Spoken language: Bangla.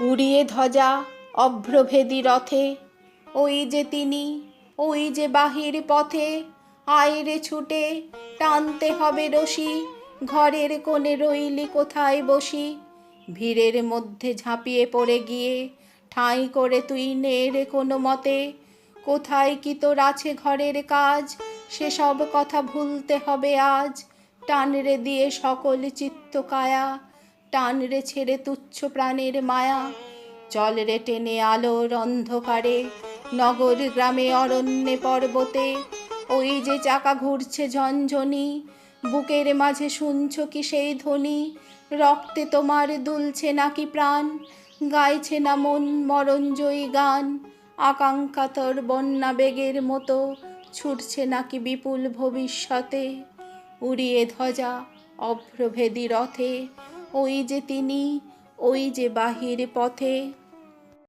উড়িয়ে ধ্বজা অভ্রভেদী রথে। ওই যে তিনি, ওই যে বাহির পথে, আয়রে ছুটে টানতে হবে রশি, ঘরের কোণে রইলি কোথায় বসি। ভিড়ের মধ্যে ঝাঁপিয়ে পড়ে গিয়ে ঠাঁই করে তুই নে রে কোনো মতে, কোথায় কি তোর আছে ঘরের কাজ, সেসব কথা ভুলতে হবে আজ। টানরে দিয়ে সকল চিত্ত কায়া টান রে ছেড়ে তুচ্ছ প্রাণের মায়া। চল রে টেনে আলোর অন্ধকারে, নগর গ্রামে অরণ্যে পর্বতে। ওই যে চাকা ঘুরছে ঝনঝনি, বুকের মাঝে শুনছ কি সেই ধ্বনি? রক্তে তোমার দুলছে নাকি প্রাণ? গাইছে না মন মরঞ্জয়ী গান? আকাঙ্ক্ষা তোর বন্যা বেগের মতো, ছুটছে নাকি বিপুল ভবিষ্যতে? উড়িয়ে ধ্বজা অভ্রভেদী রথে ওই যে তিনি ওই যে বাহির পথে।